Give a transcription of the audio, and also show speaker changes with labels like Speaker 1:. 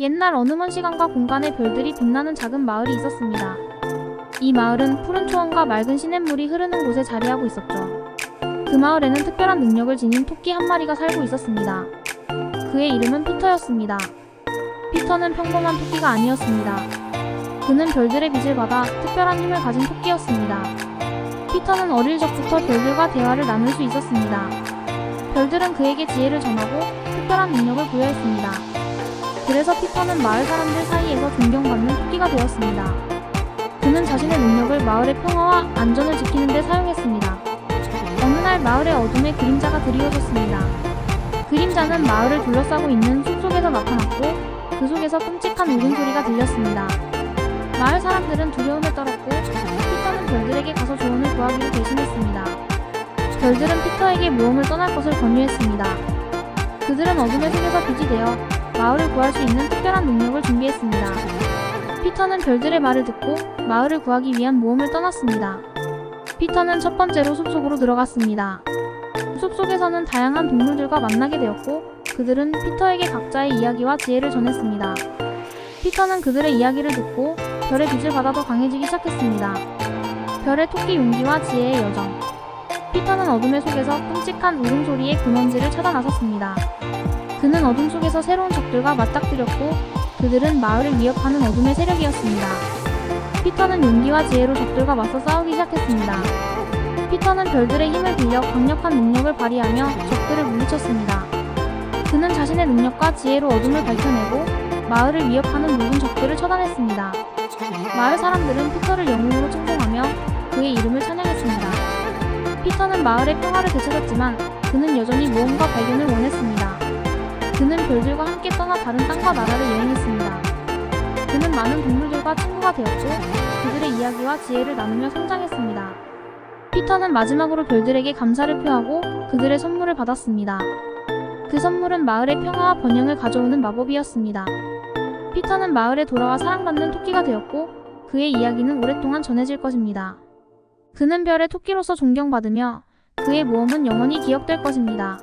Speaker 1: 옛날 어느 먼 시간과 공간에 별들이 빛나는 작은 마을이 있었습니다. 이 마을은 푸른 초원과 맑은 시냇물이 흐르는 곳에 자리하고 있었죠. 그 마을에는 특별한 능력을 지닌 토끼 한 마리가 살고 있었습니다. 그의 이름은 피터였습니다. 피터는 평범한 토끼가 아니었습니다. 그는 별들의 빛을 받아 특별한 힘을 가진 토끼였습니다. 피터는 어릴 적부터 별들과 대화를 나눌 수 있었습니다. 별들은 그에게 지혜를 전하고 특별한 능력을 부여했습니다. 그래서 피터는 마을 사람들 사이에서 존경받는 토끼가 되었습니다. 그는 자신의 능력을 마을의 평화와 안전을 지키는 데 사용했습니다. 어느 날 마을의 어둠에 그림자가 드리워졌습니다. 그림자는 마을을 둘러싸고 있는 숲속에서 나타났고 그 속에서 끔찍한 울음소리가 들렸습니다. 마을 사람들은 두려움에 떨었고 피터는 별들에게 가서 조언을 구하기로 결심했습니다. 별들은 피터에게 모험을 떠날 것을 권유했습니다. 그들은 어둠의 속에서 빛이 되어 마을을 구할 수 있는 특별한 능력을 준비했습니다. 피터는 별들의 말을 듣고 마을을 구하기 위한 모험을 떠났습니다. 피터는 첫 번째로 숲속으로 들어갔습니다. 숲속에서는 다양한 동물들과 만나게 되었고 그들은 피터에게 각자의 이야기와 지혜를 전했습니다. 피터는 그들의 이야기를 듣고 별의 빛을 받아 더 강해지기 시작했습니다. 별의 토끼 용기와 지혜의 여정. 피터는 어둠의 속에서 끔찍한 울음소리의 근원지를 찾아 나섰습니다. 그는 어둠 속에서 새로운 적들과 맞닥뜨렸고 그들은 마을을 위협하는 어둠의 세력이었습니다. 피터는 용기와 지혜로 적들과 맞서 싸우기 시작했습니다. 피터는 별들의 힘을 빌려 강력한 능력을 발휘하며 적들을 물리쳤습니다. 그는 자신의 능력과 지혜로 어둠을 밝혀내고 마을을 위협하는 모든 적들을 처단했습니다. 마을 사람들은 피터를 영웅으로 칭송하며 그의 이름을 찬양했습니다. 피터는 마을의 평화를 되찾았지만 그는 여전히 모험과 발견을 원했습니다. 그는 별들과 함께 떠나 다른 땅과 나라를 여행했습니다. 그는 많은 동물들과 친구가 되었고 그들의 이야기와 지혜를 나누며 성장했습니다. 피터는 마지막으로 별들에게 감사를 표하고 그들의 선물을 받았습니다. 그 선물은 마을의 평화와 번영을 가져오는 마법이었습니다. 피터는 마을에 돌아와 사랑받는 토끼가 되었고 그의 이야기는 오랫동안 전해질 것입니다. 그는 별의 토끼로서 존경받으며 그의 모험은 영원히 기억될 것입니다.